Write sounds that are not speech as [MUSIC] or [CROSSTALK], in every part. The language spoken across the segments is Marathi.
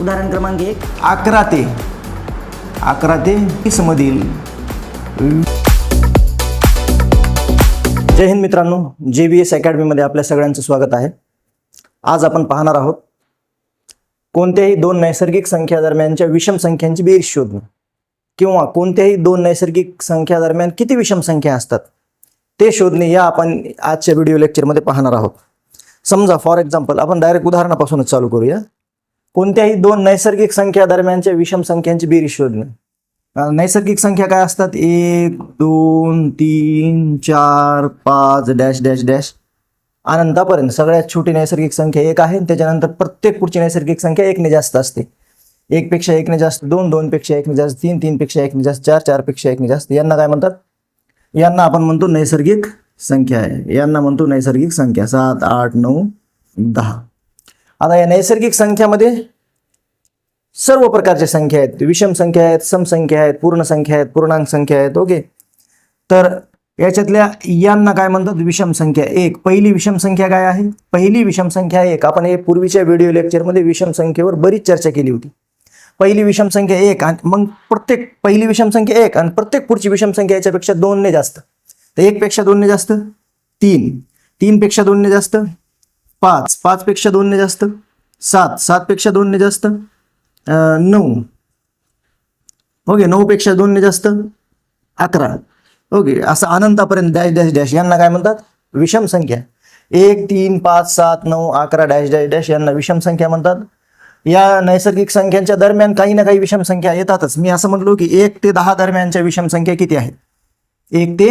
उदाहरण क्रमांक एक. अकरा ते. अकरा ते वीस मधील जय हिंद मित्रांनो. जे बी एस अकॅडमीमध्ये आपल्या सगळ्यांचं स्वागत आहे. आज आपण पाहणार आहोत कोणत्याही दोन नैसर्गिक संख्या दरम्यानच्या विषम संख्यांची बेरीज शोधणे किंवा कोणत्याही दोन नैसर्गिक संख्या दरम्यान किती विषम संख्या असतात ते शोधणे या आपण आजच्या व्हिडिओ लेक्चरमध्ये पाहणार आहोत. समजा फॉर एक्झाम्पल आपण डायरेक्ट उदाहरणापासूनच चालू करूया. कोणत्याही दोन नैसर्गिक संख्या दरम्यानच्या विषम संख्यांची बेरीज शोधणे. नैसर्गिक संख्या काय असतात? एक दोन तीन चार पाच डॅश डॅश डॅश. अनंतापर्यंत सगळ्यात छोटी नैसर्गिक संख्या एक आहे. त्याच्यानंतर प्रत्येक पुढची नैसर्गिक संख्या एकने जास्त असते. एकपेक्षा एकने जास्त दोन दोनपेक्षा एकने जास्त तीन तीनपेक्षा एकने जास्त चार चारपेक्षा एकने जास्त. यांना काय म्हणतात? यांना आपण म्हणतो नैसर्गिक संख्या आहे. यांना म्हणतो नैसर्गिक संख्या. सात आठ नऊ दहा. आता या नैसर्गिक संख्यामध्ये सर्व प्रकारच्या संख्या आहेत. विषम संख्या आहेत समसंख्या आहेत पूर्ण संख्या आहेत पूर्णांक संख्या आहेत ओके? तर याच्यातल्या यांना काय म्हणतात? विषम संख्या एक. पहिली विषम संख्या काय आहे? पहिली विषम संख्या एक. आपण हे पूर्वीच्या व्हिडिओ लेक्चरमध्ये विषम संख्येवर बरीच चर्चा केली होती. पहिली विषम संख्या एक आणि मग प्रत्येक पहिली विषम संख्या एक आणि प्रत्येक पुढची विषम संख्या याच्यापेक्षा दोनने जास्त. तर एकपेक्षा दोनने जास्त तीन. तीनपेक्षा दोनने जास्त पाच. पाचपेक्षा दोनने जास्त सात. सातपेक्षा दोनने जास्त नऊ. ओके नऊपेक्षा दोनने जास्त? अकरा. ओके असं अनंतापर्यंत डॅश डॅश डॅश यांना काय म्हणतात? विषम संख्या. एक तीन पाच सात नऊ अकरा डॅश डॅश डॅश यांना विषम संख्या म्हणतात. या नैसर्गिक संख्यांच्या दरम्यान काही ना काही विषम संख्या येतातच. मी असं म्हटलो की एक ते दहा दरम्यानच्या विषम संख्या किती आहेत? एक ते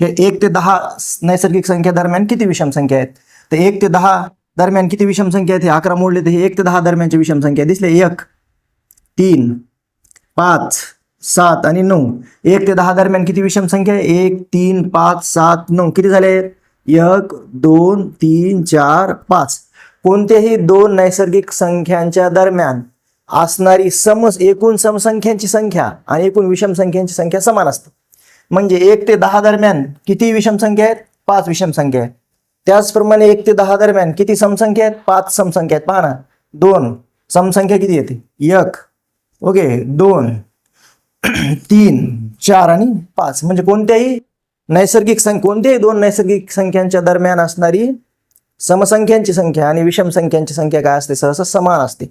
हे एक ते दहा नैसर्गिक संख्या दरम्यान किती विषम संख्या आहेत? तर एक ते दहा दरम्यान किती विषम संख्या आहेत हे? अकरा मोडले तर हे एक ते दहा दरम्यानच्या विषम संख्या दिसले? एक तीन पाच सात आणि नऊ. एक ते दहा दरम्यान किती विषम संख्या आहे? एक तीन पाच सात नऊ. किती झाले? एक दोन तीन चार पाच. कोणत्याही दोन नैसर्गिक संख्यांच्या दरम्यान असणारी सम एकूण समसंख्यांची संख्या आणि एकूण विषम संख्यांची संख्या समान असते. म्हणजे एक ते दहा दरम्यान किती विषम संख्या आहेत? पाच विषम संख्या आहेत. त्याचप्रमाणे एक ते दहा दरम्यान किती समसंख्या आहेत? पाच समसंख्या आहेत. पहा ना. दोन. समसंख्या किती येते? एक. ओके. दोन. [CLEARS THROAT] तीन. चार आणि पाच. म्हणजे कोणत्याही नैसर्गिक संख्या कोणत्याही दोन नैसर्गिक संख्यांच्या दरम्यान असणारी समसंख्यांची संख्या आणि विषम संख्यांची संख्या काय असते? सहसा समान असते.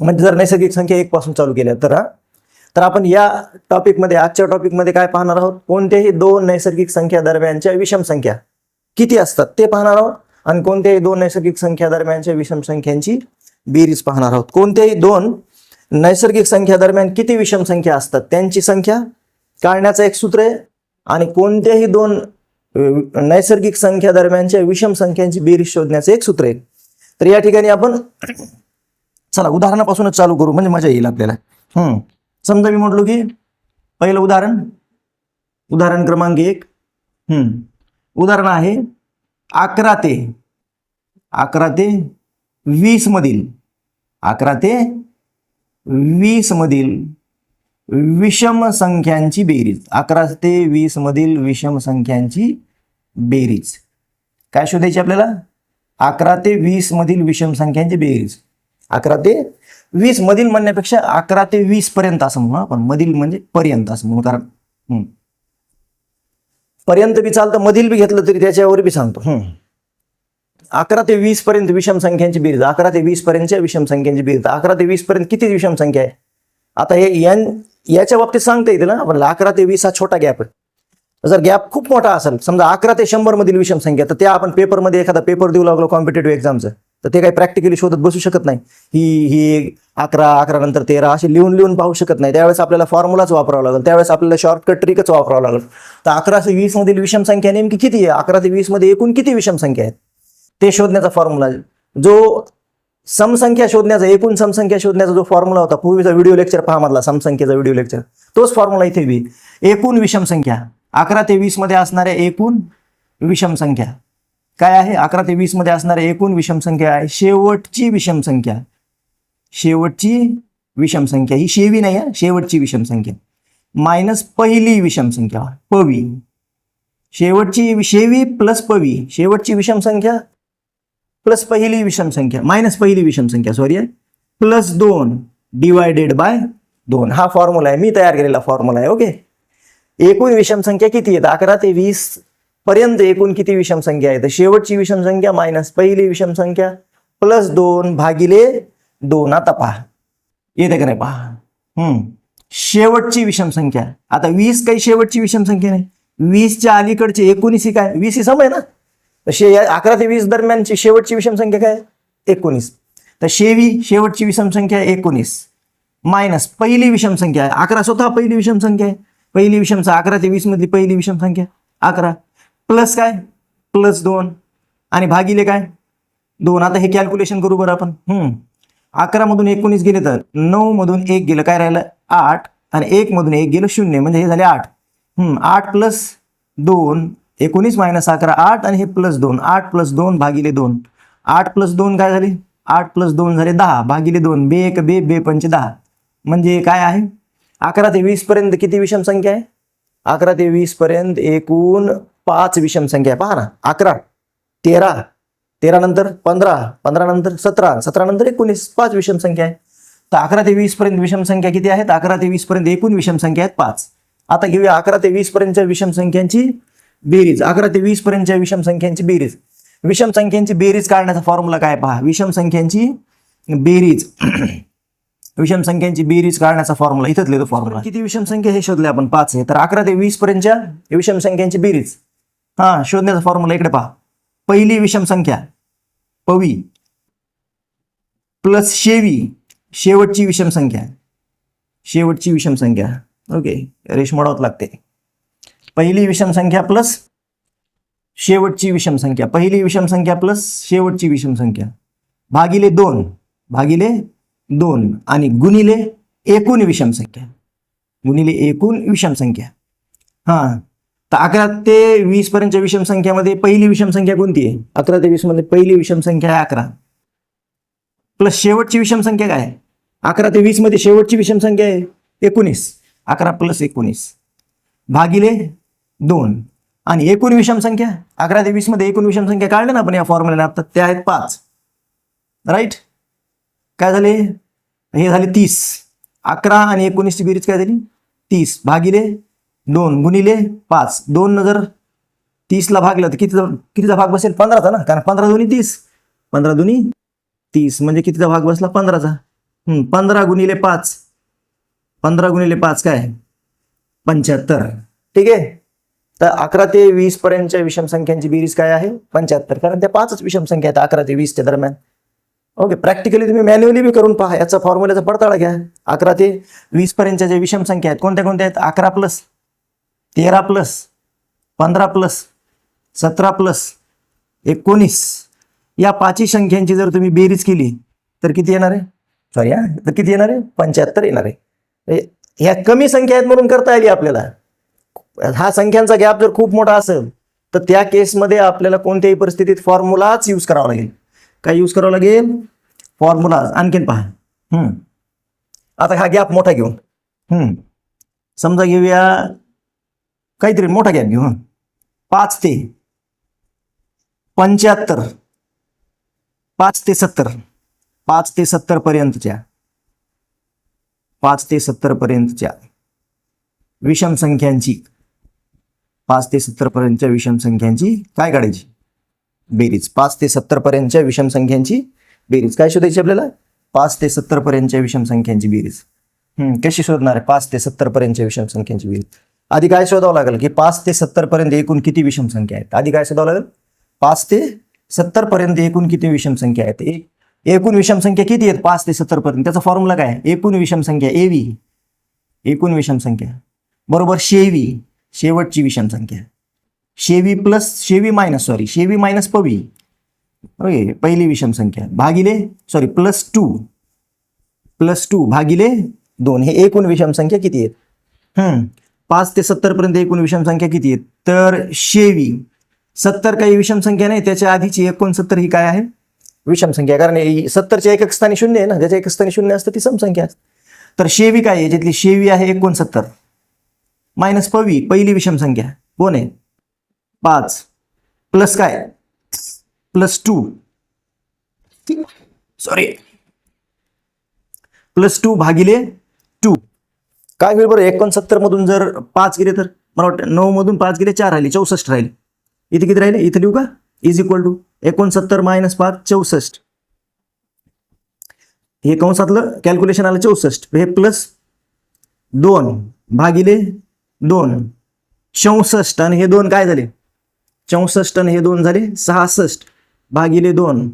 म्हणजे जर नैसर्गिक संख्या एक पासून चालू केल्या तर तर आपण या टॉपिकमध्ये आजच्या टॉपिकमध्ये काय पाहणार आहोत? कोणत्याही दोन नैसर्गिक संख्या दरम्यानच्या विषम संख्या. किती असतात ते पाहणार आहोत. आणि कोणत्याही दोन नैसर्गिक संख्या दरम्यानच्या विषम संख्यांची बेरीज पाहणार आहोत. कोणत्याही दोन नैसर्गिक संख्या दरम्यान किती विषम संख्या असतात त्यांची संख्या काढण्याचं एक सूत्र आहे. आणि कोणत्याही दोन नैसर्गिक संख्या दरम्यानच्या विषम संख्यांची बेरीज शोधण्याचं एक सूत्र आहे. तर या ठिकाणी आपण चला उदाहरणापासूनच चालू करू म्हणजे मजा येईल आपल्याला. हम्म. समजा मी म्हटलो की पहिलं उदाहरण उदाहरण क्रमांक एक. हम्म. उदाहरण आहे अकरा ते. अकरा ते वीस मधील. अकरा ते वीस मधील विषम संख्यांची बेरीज. अकरा ते वीस मधील विषम संख्यांची बेरीज. काय शोधायची आपल्याला? अकरा ते वीस मधील विषम संख्यांची बेरीज. अकरा ते वीस मधील म्हणण्यापेक्षा अकरा ते वीस पर्यंत असं म्हणू आपण. मधील म्हणजे पर्यंत असं म्हणू. कारण हम्म. पर्यंत बी चालतं मधील बी घेतलं तरी त्याच्यावर बी सांगतो. अकरा ते वीस पर्यंत विषम संख्यांची बेरीज अकरा ते वीस पर्यंतच्या विषम संख्यांची बेरीज अकरा ते वीस पर्यंत किती विषम संख्या आहे? आता हे यां याच्या बाबतीत सांगता येईल ना आपण अकरा ते वीस हा छोटा गॅप आहे. जर गॅप खूप मोठा असेल समजा अकरा ते शंभर मधील विषम संख्या तर त्या आपण पेपरमध्ये एखादा पेपर देऊ लागलो कॉम्पिटेटिव्ह एक्झामचं तर ते काही प्रॅक्टिकली शोधत बसू शकत नाही. ही ही अकरा अकरा नंतर तेरा असे लिहून लिहून पाहू शकत नाही. त्यावेळेस आपल्याला फॉर्म्युलाच वापरावा लागेल. त्यावेळेस आपल्याला शॉर्टकट ट्रिकच वापरावं लागेल. तर अकरा ते वीस मधील विषम संख्या नेमकी किती आहे? अकरा ते वीसमध्ये एकूण किती विषम संख्या आहेत? ते शोधण्याचा फॉर्म्युला जो समसंख्या शोधण्याचा एकूण समसंख्या शोधण्याचा जो फॉर्म्युला होता पूर्वीचा व्हिडिओ लेक्चर पहा मधला समसंख्येचा व्हिडिओ लेक्चर तोच फॉर्म्युला इथे बी. एकूण विषम संख्या. अकरा ते वीसमध्ये असणाऱ्या एकूण विषम संख्या. काय आहे? अकरा ते वीसमध्ये असणारी एकूण विषम संख्या आहे. शेवटची विषम संख्या. शेवटची विषम संख्या. ही शेवी नाही आहे. शेवटची विषम संख्या. मायनस पहिली विषम संख्या. पवी. शेवटची शेवी प्लस पवी. शेवटची विषम संख्या प्लस पहिली विषम संख्या. मायनस पहिली विषम संख्या. सॉरी आहे. प्लस दोन डिवायडेड बाय दोन. हा फॉर्म्युला आहे. मी तयार केलेला फॉर्म्युला आहे. ओके एकूण विषम संख्या किती आहेत? अकरा ते वीस पर्यंत एकूण किती विषम संख्या आहे? तर शेवटची विषम संख्या मायनस पहिली विषम संख्या प्लस दोन भागिले दोन. आता पहा. येते का नाही? पहा. हम्म. शेवटची विषम संख्या आता वीस काही शेवटची विषम संख्या नाही. वीसच्या अलीकडची एकोणीस ही काय? वीस ही सम आहे ना? तर शे अकरा ते वीस दरम्यानची शेवटची विषम संख्या काय? एकोणीस. तर शेवी शेवटची विषम संख्या आहे एकोणीस. मायनस पहिली विषम संख्या आहे अकरा स्वतः पहिली विषम संख्या आहे. पहिली विषमचा अकरा ते वीस मधली पहिली विषम संख्या अकरा. प्लस काय? प्लस दोन. आणि भागिले काय? दोन. आता हे कॅल्क्युलेशन करू बरं आपण. हम्म. अकरा मधून एकोणीस गेले तर नऊ मधून एक गेलं. काय राहिलं? आठ. आणि एक मधून एक गेलं शून्य. म्हणजे हे झाले आठ. हम्म. आठ प्लस दोन एकोणीस मायनस अकरा आठ आणि हे प्लस दोन. आठ प्लस दोन भागिले दोन. आठ प्लस दोन काय झाले? आठ प्लस दोन झाले दहा. भागिले दोन. बे एक बे बे पंच दहा. म्हणजे काय आहे? अकरा ते वीस पर्यंत किती विषम संख्या आहे? अकरा ते वीस पर्यंत एकूण पाच विषम संख्या पहा ना अकरा तेरा तेरा नंतर पंधरा पंधरा नंतर सतरा सतरा नंतर एकोणीस पाच विषम संख्या आहे. तर अकरा ते वीस पर्यंत विषम संख्या किती आहेत? अकरा ते वीस पर्यंत एकूण विषम संख्या आहेत पाच. आता घेऊया अकरा ते वीस पर्यंतच्या विषम संख्यांची बेरीज. अकरा ते वीस पर्यंतच्या विषम संख्यांची बेरीज. विषम संख्यांची बेरीज काढण्याचा फॉर्म्युला काय पहा? विषम संख्यांची बेरीज. [CLEARS THROAT] विषम संख्यांची बेरीज काढण्याचा फॉर्म्युला इथं लिहितो फॉर्म्युला किती विषम संख्या हे शोधले आपण? पाच आहे. तर अकरा ते वीस पर्यंतच्या विषम संख्यांची बेरीज. हा शोधण्याचा फॉर्म्युला इकडे पहा. पहिली विषम संख्या पवी. प्लस शेवी शेवटची विषम संख्या. शेवटची विषम संख्या. ओके रेश मोडावत लागते. पहिली विषम संख्या प्लस शेवटची विषम संख्या. पहिली विषम संख्या प्लस शेवटची विषम संख्या. भागिले दोन भागिले दोन आणि गुणिले एकूण विषम संख्या. गुणिले एकूण विषम संख्या. हां तर अकरा ते वीस पर्यंतच्या विषम संख्यामध्ये पहिली विषम संख्या कोणती आहे? अकरा ते वीसमध्ये पहिली विषम संख्या आहे अकरा. प्लस शेवटची विषम संख्या काय? आहे अकरा ते वीसमध्ये शेवटची विषम संख्या आहे एकोणीस. अकरा प्लस एकोणीस. भागिले दोन. आणि एकूण विषम संख्या अकरा ते वीसमध्ये एकूण विषम संख्या काढल्या ना आपण या फॉर्म्युला आता त्या आहेत पाच. राईट काय झाले? हे झाले तीस. अकरा आणि एकोणीसची बेरीज काय झाली? तीस. भागिले दोन गुणिले पाच. दोन न जर तीसला भागलं तर कितीचा कितीचा भाग बसेल? पंधराचा ना? कारण पंधरा दोन्ही तीस. पंधरा दोन्ही तीस. म्हणजे कितीचा भाग बसला? पंधराचा. हम्म, पंधरा गुणिले पाच. पंधरा गुणिले पाच काय? पंच्याहत्तर. ठीक आहे? तर अकरा ते वीस पर्यंतच्या विषम संख्यांची बेरीज काय आहे? पंच्याहत्तर. कारण त्या पाचच विषम संख्या आहेत अकरा ते वीसच्या दरम्यान. ओके प्रॅक्टिकली तुम्ही मॅन्युअली बी करून पहा. याचा फॉर्म्युल्याचा पडताळा घ्या. अकरा ते वीस पर्यंतच्या ज्या विषम संख्या आहेत कोणत्या कोणत्या आहेत? अकरा प्लस तेरा प्लस पंधरा प्लस सतरा प्लस एकोणीस. या पाचही संख्यांची जर तुम्ही बेरीज केली तर किती येणार आहे? सॉरी हा. तर किती येणार आहे? पंच्याहत्तर येणार आहे. ह्या कमी संख्या आहेत म्हणून करता आली आपल्याला. हा संख्यांचा गॅप जर खूप मोठा असेल तर त्या केसमध्ये आपल्याला कोणत्याही परिस्थितीत फॉर्म्युलाच यूज करावा लागेल. काय यूज करावं लागेल? फॉर्म्युला आणखीन पहा. आता हा गॅप मोठा घेऊन. समजा घेऊया काहीतरी मोठा गॅप घेऊ पाच ते पंच्याहत्तर. पाच ते सत्तर. पाच ते सत्तर पर्यंतच्या. पाच ते सत्तर पर्यंतच्या विषम संख्यांची. पाच ते सत्तर पर्यंतच्या विषम संख्यांची काय काढायची? बेरीज. पाच ते सत्तर पर्यंतच्या विषम संख्यांची बेरीज. काय शोधायची आपल्याला? पाच ते सत्तर पर्यंतच्या विषम संख्यांची बेरीज. हम्म, कशी शोधणार? आहे पाच ते सत्तर पर्यंतच्या विषम संख्यांची बेरीज. आधी काय शोधावं लागेल की पाच ते सत्तर पर्यंत एकूण किती विषम संख्या आहेत? आधी काय शोधावं लागेल? पाच ते सत्तर पर्यंत एकूण किती विषम संख्या आहेत? एक एकूण विषम संख्या किती आहेत? पाच ते सत्तर पर्यंत. त्याचा फॉर्म्युला काय आहे? एकूण विषम संख्या एवी एकूण विषम संख्या. बरोबर शेवी शेवटची विषम संख्या. शेवी प्लस शेवी मायनस सॉरी शेवी मायनस पवी ओके पहिली विषम संख्या. भागिले sorry plus two plus two भागिले दोन. हे एकूण विषम संख्या किती आहेत? हम्म. पाच ते सत्तर पर्यंत एकूण विषम संख्या किती आहेत? तर शेवी सत्तर काही विषम संख्या नाही त्याच्या आधीची एकोणसत्तर ही काय आहे? विषम संख्या कारण ही सत्तरच्या एकक स्थानी शून्य आहे ना ज्याच्या एकक स्थानी शून्य असतं ती समसंख्या असते. तर शेवी काय आहे? याच्यातली शेवी आहे एकोणसत्तर. मायनस पवी पहिली विषम संख्या. कोण आहे? पाच. प्लस काय? Plus two. Sorry. Plus two भागिले काय होईल बरं? एकोणसत्तर मधून जर पाच गेले तर? मला वाटतं नऊ मधून पाच गेले चार राहिले चौसष्ट राहिले. इथे किती राहिले? इथे लिहू का? इज इक्वल टू एकोणसत्तर मायनस पाच चौसष्ट. हे कंसातलं कॅल्क्युलेशन आलं चौसष्ट. हे प्लस दोन भागिले दोन चौसष्ट. आणि हे दोन काय झाले? चौसष्ट आणि हे दोन झाले सहासष्ट. भागिले दोन.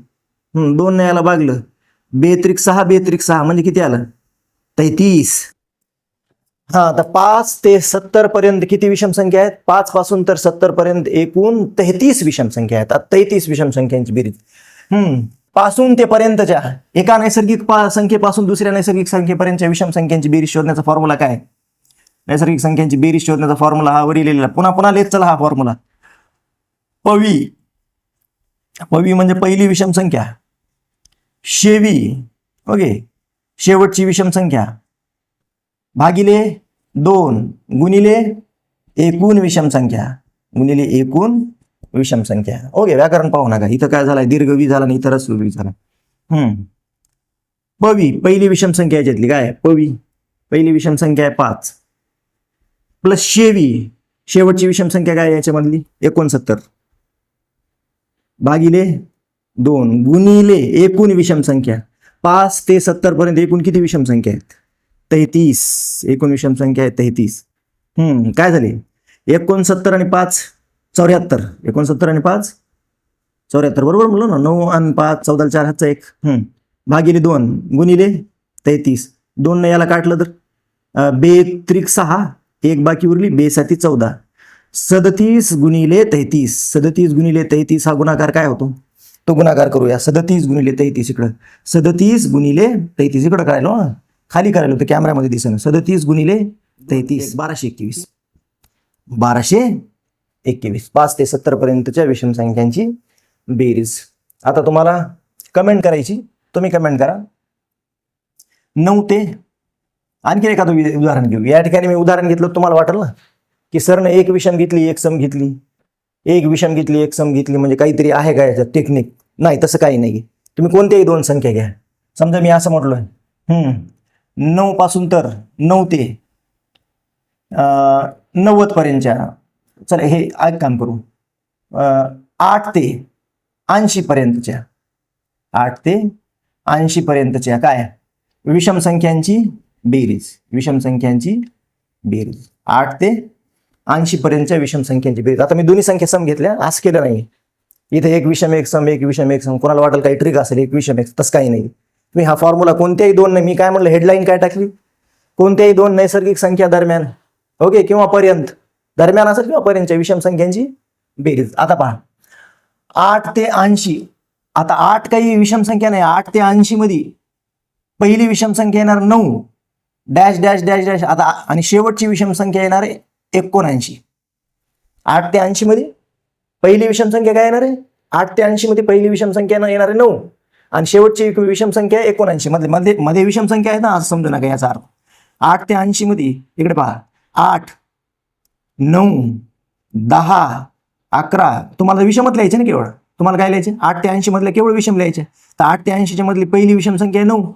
दोन न्यायला याला भागलं. बेत्रिक सहा बेत्रिक सहा. म्हणजे किती आलं? तेहतीस हा तर पाच ते सत्तर पर्यंत किती विषम संख्या आहेत? पाच पासून तर सत्तर पर्यंत एकूण तेहतीस विषम संख्या आहेत. आता तेहतीस विषम संख्यांची बेरीज. हम्मपासून ते पर्यंतच्या एका नैसर्गिक पा संख्येपासून दुसऱ्या नैसर्गिक संख्येपर्यंतच्या विषम संख्यांची बेरीज शोधण्याचा फॉर्म्युला काय नैसर्गिक संख्यांची बेरीज शोधण्याचा फॉर्म्युला हा वरील लिहिलेला. पुन्हा पुन्हा लेत चला हा फॉर्म्युला पवी. पवी म्हणजे पहिली विषम संख्या. शेवी. ओके. शेवटची विषम संख्या. भागिले दोन गुणिले एकूण विषम संख्या. गुणिले एकूण विषम संख्या. ओके व्याकरण पाहू नका. इथं काय झालाय? दीर्घ वी झाला नाही इथं रस्व वी झाला. हम्म. पवी पहिली विषम संख्या याच्यातली काय? पवी. पहिली विषम संख्या आहे पाच. प्लस शेवी. शेवटची विषम संख्या काय याच्यामधली? एकोणसत्तर. भागिले दोन गुणिले एकूण विषम संख्या. पाच ते सत्तर पर्यंत एकूण किती विषम संख्या आहेत? तेहतीस. एकूण विषम संख्या आहे तेहतीस. हम्म काय झाली? एकोणसत्तर आणि पाच चौऱ्याहत्तर. एकोणसत्तर आणि पाच चौऱ्याहत्तर. बरोबर म्हणलो ना? नऊ आणि पाच चौदा चार हातचा एक. हम्म भागिले दोन. गुणिले तेहतीस. दोन याला काटलं तर? बे त्रिक सहा. एक बाकी उरली. बेसाती चौदा. सदतीस गुणिले तेहतीस. सदतीस गुणिले तेहतीस हा गुणाकार काय होतो? तो गुणाकार करूया. सदतीस गुणिले तेहतीस इकडं. सदतीस गुणिले तेहतीस. इकडं करायलो ना? खाली करायला होतं कॅमेऱ्यामध्ये दिसेल सदतीस गुणिले तेहतीस बाराशे एकवीस. बाराशे एकवीस. पाच ते सत्तर पर्यंतच्या विषम संख्यांची बेरीज. आता तुम्हाला कमेंट करायची तुम्ही कमेंट करा. नऊ ते आणखी एखादं उदाहरण घेऊ. या ठिकाणी मी उदाहरण घेतलं तुम्हाला वाटलं ना? की सरनं एक विषम घेतली एक सम घेतली. एक विषम घेतली एक सम घेतली म्हणजे काहीतरी आहे का याच्यात? टेक्निक नाही तसं काही नाही तुम्ही कोणत्याही दोन संख्या घ्या. समजा मी असं म्हटलोय. हम्म. नऊ पासून तर नऊ ते नव्वद पर्यंतच्या. चला हे एक काम करू. आठ ते ऐंशी पर्यंतच्या. आठ ते ऐंशी पर्यंतच्या काय? विषम संख्यांची बेरीज. विषम संख्यांची बेरीज. आठ ते ऐंशी पर्यंतच्या विषम संख्यांची बेरीज. आता मी दोन्ही संख्या सम घेतल्या असं केलं नाही. इथे एक विषम एक सम एक विषम एक सम. कोणाला वाटेल काही ट्रिक असेल एक विषम एक तसं काही नाही. तुम्ही हा फॉर्म्युला कोणत्याही दोन नाही. मी काय म्हणलं हेडलाईन काय टाकली? कोणत्याही दोन नैसर्गिक संख्या दरम्यान. ओके किंवा पर्यंत. दरम्यान असेल किंवा पर्यंतच्या विषम संख्यांची बेरीज. आता पहा. आठ ते ऐंशी. आता आठ काही विषम संख्या नाही. आठ ते ऐंशी मध्ये पहिली विषम संख्या येणार नऊ. Dash dash dash dash. आता आणि शेवटची विषम संख्या येणार आहे एकोणऐंशी. आठ ते ऐंशी मध्ये पहिली विषम संख्या काय येणार आहे? आठ ते ऐंशी मध्ये पहिली विषम संख्या येणार आहे नऊ. आणि शेवटची एक विषम संख्या आहे एकोणऐंशी. मध्ये मध्ये मध्ये विषम संख्या आहे ना असं समजू नका याचा अर्थ. आठ ते ऐंशी मध्ये इकडे पहा. आठ नऊ दहा अकरा. तुम्हाला विषमच लिहायचे ना केवळ तुम्हाला काय लिहायचे? आठ ते ऐंशी मधले केवळ विषम लिहायचे? तर आठ ते ऐंशीच्या मधली पहिली विषम संख्या आहे नऊ.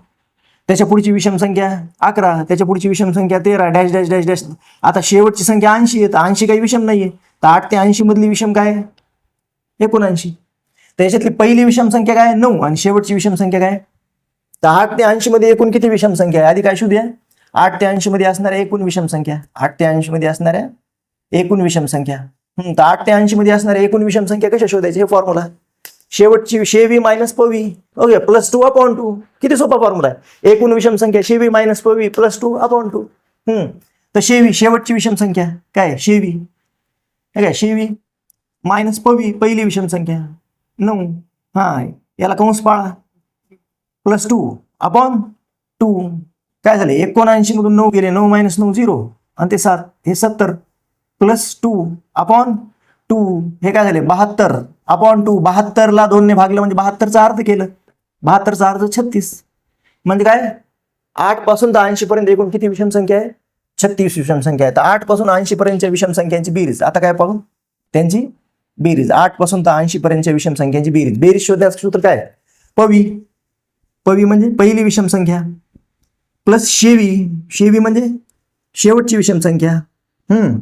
त्याच्या पुढची विषम संख्या अकरा. त्याच्या पुढची विषम संख्या तेरा. Dash dash dash dash. आता शेवटची संख्या ऐंशी आहे तर ऐंशी काही विषम नाहीये. तर आठ ते ऐंशी मधली विषम काय? आहे? एकोणऐंशी. तर याच्यातली पहिली विषम संख्या काय? नऊ. आणि शेवटची विषम संख्या काय? तर आठ ते ऐंशी मध्ये एकूण किती विषम संख्या आहे? आधी काय शोधूया? आठ ते ऐंशी मध्ये असणाऱ्या एकूण विषम संख्या. आठ ते ऐंशी मध्ये असणाऱ्या एकूण विषम संख्या. हम्म, तर आठ ते ऐंशी मध्ये असणाऱ्या एकूण विषम संख्या कशा शोधायची? हे फॉर्म्युला शेवटची शेवी minus पवी. Okay plus two upon two किती सोपा फॉर्म्युला आहे? एकूण विषम संख्या शेवी मायनस पवी plus two upon two hmm तर शेवी शेवटची विषम संख्या काय? शेवी. काय? शेवी मायनस पवी पहिली विषम संख्या. नऊ. हा याला कंस पाळा प्लस टू अपॉन टू काय झाले? एकोणऐंशी मधून नऊ गेले. नऊ मायनस नऊ झिरो आणि ते सात. हे सत्तर. प्लस टू अपॉन टू हे काय झाले? बहात्तर. अपॉन टू बहात्तरला दोनने भागलं म्हणजे बहात्तरचा अर्थ केलं. बहात्तरचा अर्थ छत्तीस. म्हणजे काय? आठपासून तर ऐंशी पर्यंत एकूण किती विषम संख्या आहे? छत्तीस विषम संख्या आहे. तर आठपासून ऐंशी पर्यंतच्या विषम संख्यांची बेरीज. आता काय पाहू? त्यांची बेरीज. आठपासून तर ऐंशी पर्यंतच्या विषम संख्यांची बेरीज. बेरीज शोधण्याचं सूत्र काय? पवी. पवी म्हणजे पहिली विषम संख्या. प्लस शेवी. शेवी म्हणजे शेवटची विषम संख्या. हम्म.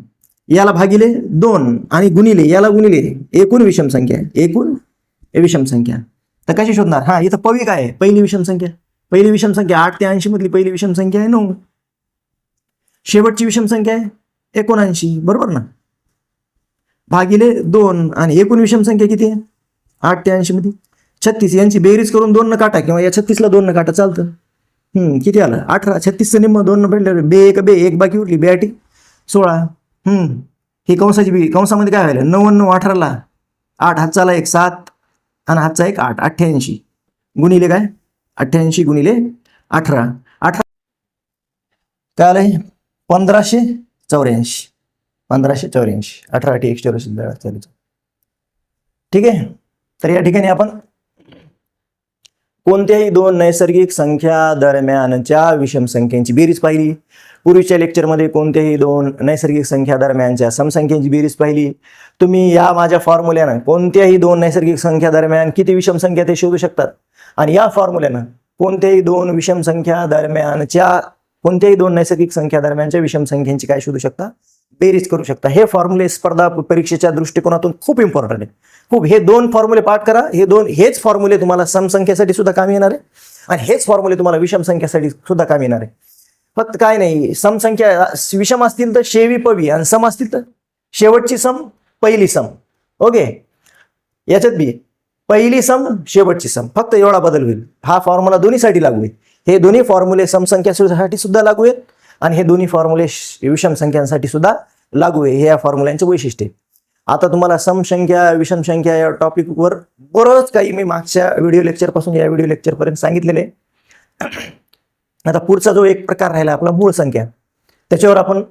याला भागिले दोन आणि गुणिले याला गुणिले एकूण विषम संख्या. एकूण विषम संख्या. तर कशी शोधणार? हा इथं पवी काय आहे? पहिली विषम संख्या. पहिली विषम संख्या आठ ते ऐंशी मधली पहिली विषम संख्या आहे नऊ. शेवटची विषम संख्या आहे एकोणऐंशी. बरोबर ना? भागिले दोन आणि एकूण विषम संख्या किती आहे? आठ ते ऐंशी मध्ये. छत्तीस यांची बेरीज करून दोन न काटा किंवा या छत्तीसला दोन न काटा चालतं. हम्म किती आलं? अठरा. छत्तीसचं निम्म दोन न पडलं बे एक बे एक बाकी उरली. बेआटी सोळा. हम्म ही कंसाची बी कंसामध्ये काय व्हायला? नव्याण्णव अठराला. आठ हातचाला एक सात. आणि हातचा एक आठ. अठ्ठ्याऐंशी गुणिले काय? अठ्ठ्याऐंशी गुणिले अठरा. अठरा काय आलं पंधराशे चौऱ्याऐंशी. पंधराशे चौऱ्याऐंशी अठरा अठी एकशे चौऱ्याऐंशी दहा ठीक आहे? तर या ठिकाणी आपण कोणत्याही दोन नैसर्गिक संख्या दरम्यानच्या विषम संख्येची बेरीज पाहिली पूर्वीच्या लेक्चरमध्ये कोणत्याही दोन नैसर्गिक संख्या दरम्यानच्या समसंख्येची बेरीज पाहिली तुम्ही या माझ्या फॉर्म्युल्यानं कोणत्याही दोन नैसर्गिक संख्या दरम्यान किती विषम संख्या ते शोधू शकतात? आणि या फॉर्म्युल्यानं कोणत्याही दोन विषम संख्या दरम्यानच्या कोणत्याही दोन नैसर्गिक संख्या दरम्यानच्या विषम संख्येची काय शोधू शकता? बेरीज करू शकता. हे फॉर्म्युले स्पर्धा परीक्षेच्या दृष्टिकोनातून खूप इम्पॉर्टंट आहे. खूप हे दोन फॉर्म्युले पाठ करा. हे दोन हेच फॉर्म्युले तुम्हाला समसंख्येसाठी सुद्धा काम येणार आहे. आणि हेच फॉर्म्युले तुम्हाला विषम संख्येसाठी सुद्धा काम येणार आहे. फक्त काय नाही समसंख्या विषम असतील तर शेवी पवी आणि सम असतील तर शेवटची सम पहिली सम. ओके? याच्यात बी पहिली सम शेवटची सम. फक्त एवढा बदल होईल. हा फॉर्म्युला दोन्हीसाठी लागू आहे हे दोन्ही फॉर्म्युले समसंख्यासाठी सुद्धा लागू आहेत आणि हे दोन्ही फॉर्म्युले विषम संख्यांसाठी सुद्धा लागू आहे. हे या फॉर्म्युल्यांचे वैशिष्ट्य आहे. आता तुम्हाला समसंख्या विषम संख्या या टॉपिकवर बरंच काही मी मागच्या व्हिडिओ लेक्चरपासून या व्हिडिओ लेक्चरपर्यंत सांगितलेले [CLEARS THROAT] आता पुढचा जो एक प्रकार राहिला आपला मूळ संख्या. त्याच्यावर आपण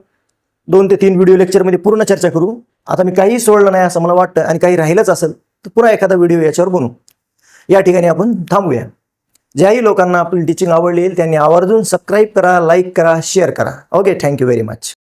दोन ते तीन व्हिडिओ लेक्चरमध्ये पूर्ण चर्चा करू. आता मी काही सोडलं नाही असं मला वाटतं आणि काही राहिलंच असेल तर पुन्हा एखादा व्हिडिओ याच्यावर बनवू या ठिकाणी आपण थांबूया. ज्याही लोकांना आपली टीचिंग आवडली त्यांनी आवर्जून सबस्क्राईब करा लाईक करा शेअर करा. Okay thank you very much